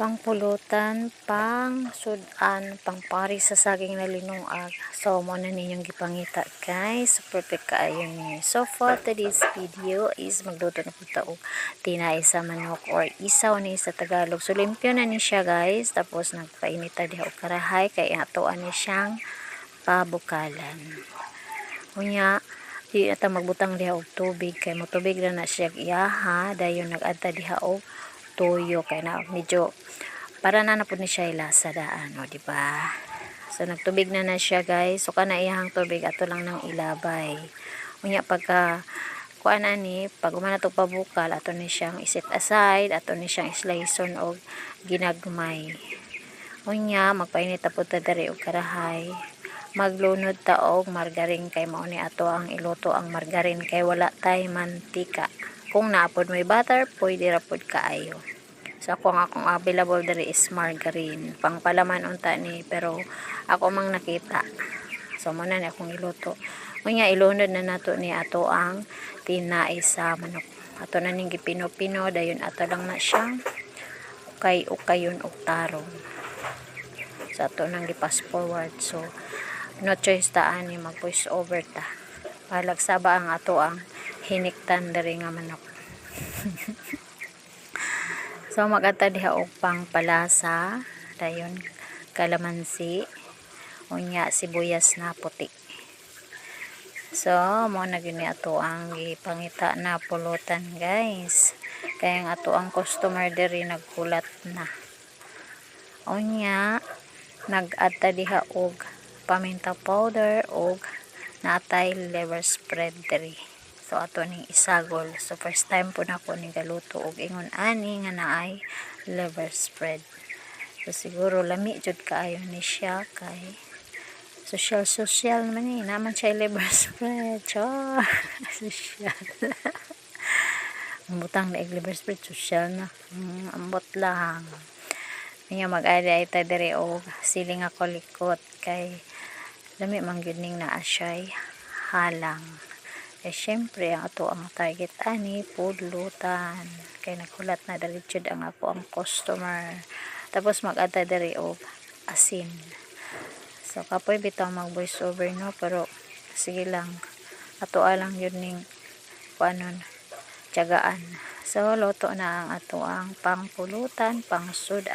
pangpulutan, pang sudan, pang pari sa saging na linuag. So, mo na ninyong gipangita guys. Perfect kaayo ni. So, for today's video is magluto na po taog tinay sa manok or isaw ni sa Tagalog. So, limpyo na ni siya guys. Tapos, nagpainita diha og karahay. Kaya atoan ni siyang pabukalan. Unya, di ata magbutang diha og tubig kay mo tubig na na siya iyaha dayon nag-adta diha og tuyo kay na medyo para na na po ni siya ilasa daan o di ba? So nagtubig na na siya guys. So kana iyahang tubig ato lang nang ilabay. Unya pagka kuan ani pag umana to pabukal ato ni siyang iset aside ato ni siyang islayson og ginagmay. Unya magpainit po ta diri og karahay. Maglunod ta og margarin kay mao ni ato ang iluto ang margarin kay wala tay mantika. Kung naapod may butter pwede ra pod kaayo so ako ang akong available diri is margarine. Pang palaman unta ni pero ako mang nakita. So mo na ni akong iluto. Unya ilunod na nato ni ato ang tinai sa manok. Ato na ning gipino-pino dayon ato lang na siyang ukay ukayon og tarong. Sa ato nang gipass forward. So no choice ta ani mag voice over ta. Palagsaba ang ato ang hiniktan diri nga manok so magata diha og pang palasa dayon kalamansi unya sibuyas na puti. So mo na gini ato ang gipangita na pulutan guys. Kaya ang ato ang customer diri nagkulat na. Unya nag-adta diha og paminta powder og natay liver spread diri so ato ning isagol. So first time po na ko ni galuto og ingon ani nga naay liver spread. So siguro lami jud kaayo ni siya kay social social man ni. Naman siya liver spread. Char social. Ang butang na liver spread social na. Mm, ambot lang. Niya mag-ada ay ta dire og siling ako likot kay lami man gyud ning halang eh syempre ang ato ang target ani pudlutan kay nakulat na diretso ang ako ang customer. Tapos mag-ata diri og asin. So kapoy bitaw mag voice over no? Pero sige lang. Ato lang yun ning kuanon tiyagaan. So loto na ang ato ang pangpulutan pang sud